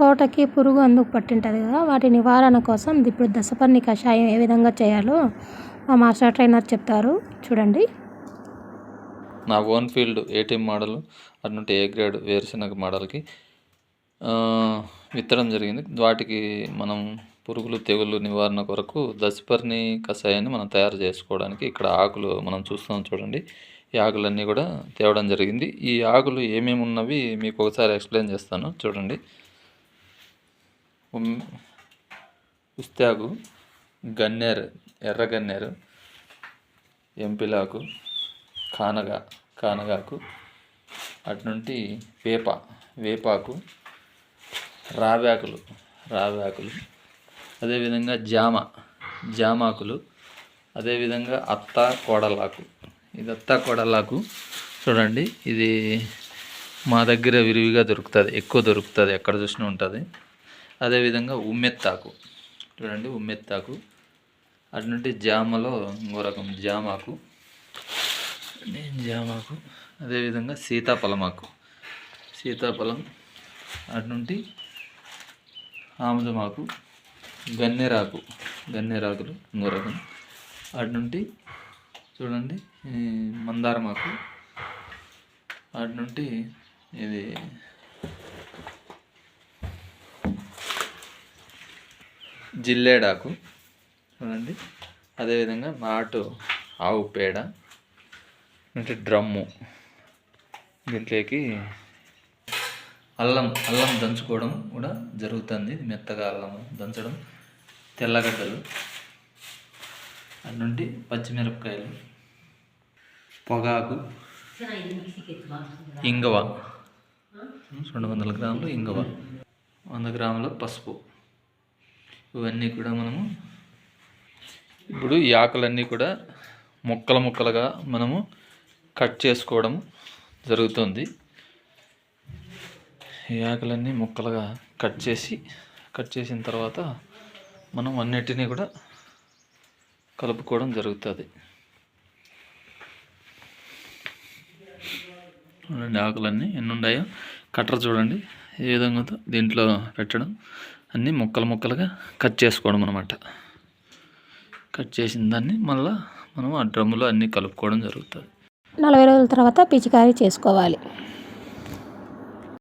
తోటకి పురుగు అందుకు పట్టింటుంది కదా వాటి నివారణ కోసం ఇప్పుడు దశపర్ణి కషాయం ఏ విధంగా చేయాలో మా మాస్టర్ ట్రైనర్ చెప్తారు. చూడండి. నా ఓన్ ఫీల్డ్ ఏటీఎం మోడల్ అటుంటే ఏ గ్రేడ్ వేరుశనగ మోడల్కి విత్తడం జరిగింది. వాటికి మనం పురుగులు తెగులు నివారణ కొరకు దశపర్ణి కషాయాన్ని మనం తయారు చేసుకోవడానికి ఇక్కడ ఆకులు మనం చూస్తున్నాం చూడండి. ఈ ఆకులన్నీ కూడా తేవడం జరిగింది. ఈ ఆకులు ఏమేమి ఉన్నవి మీకు ఒకసారి ఎక్స్ప్లెయిన్ చేస్తాను. చూడండి. ఉస్తాగు గన్నేరు ఎర్రగన్నేరు ఎంపిలాకు కానగా కానగాకు అటు నుండి వేప వేపాకు రావ్యాకులు రావాకులు అదేవిధంగా జామ జామాకులు అదేవిధంగా అత్త కోడలాకు ఇది అత్త కోడలాకు చూడండి ఇది మా దగ్గర విరివిగా దొరుకుతుంది ఎక్కువ దొరుకుతుంది ఎక్కడ చూసినా ఉంటుంది. అదేవిధంగా ఉమ్మెత్తాకు. చూడండి ఉమ్మెత్తాకు. అటు నుండి జామలో ఇంకో రకం జామాకు. నేను జామాకు. అదేవిధంగా సీతాఫలమాకు. సీతాఫలం అటు నుండి ఆముదమాకు. గన్నేరాకు. గన్నేరాకులు ఇంకో రకం. అటు నుండి చూడండి మందారమాకు. అటు నుండి ఇది జిల్లేడాకు. చూడండి. అదేవిధంగా నాటు ఆవు పేడ అంటే డ్రమ్ము. దీంట్లోకి అల్లం అల్లం దంచుకోవడం కూడా జరుగుతుంది. మెత్తగా అల్లం దంచడం. తెల్లగడ్డలు అటు నుండి పచ్చిమిరపకాయలు పొగాకు ఇంగవ. రెండు వందల గ్రాములు ఇంగవ. వంద గ్రాముల పసుపు. ఇవన్నీ కూడా మనము ఇప్పుడు ఈ ఆకులన్నీ కూడా ముక్కలు ముక్కలుగా మనము కట్ చేసుకోవడం జరుగుతుంది. ఈ ఆకులన్నీ ముక్కలుగా కట్ చేసి కట్ చేసిన తర్వాత మనం అన్నిటినీ కూడా కలుపుకోవడం జరుగుతుంది. చూడండి ఆకులన్నీ ఎన్ని ఉన్నాయో కట్టర చూడండి ఏ విధంగా దీంట్లో పెట్టడం. అన్నీ ముక్కలు ముక్కలుగా కట్ చేసుకోవడం అనమాట కట్ చేసిన దాన్ని మళ్ళీ మనం ఆ డ్రమ్ములో అన్నీ కలుపుకోవడం జరుగుతుంది. నలభై రోజుల తర్వాత పిచికారీ చేసుకోవాలి.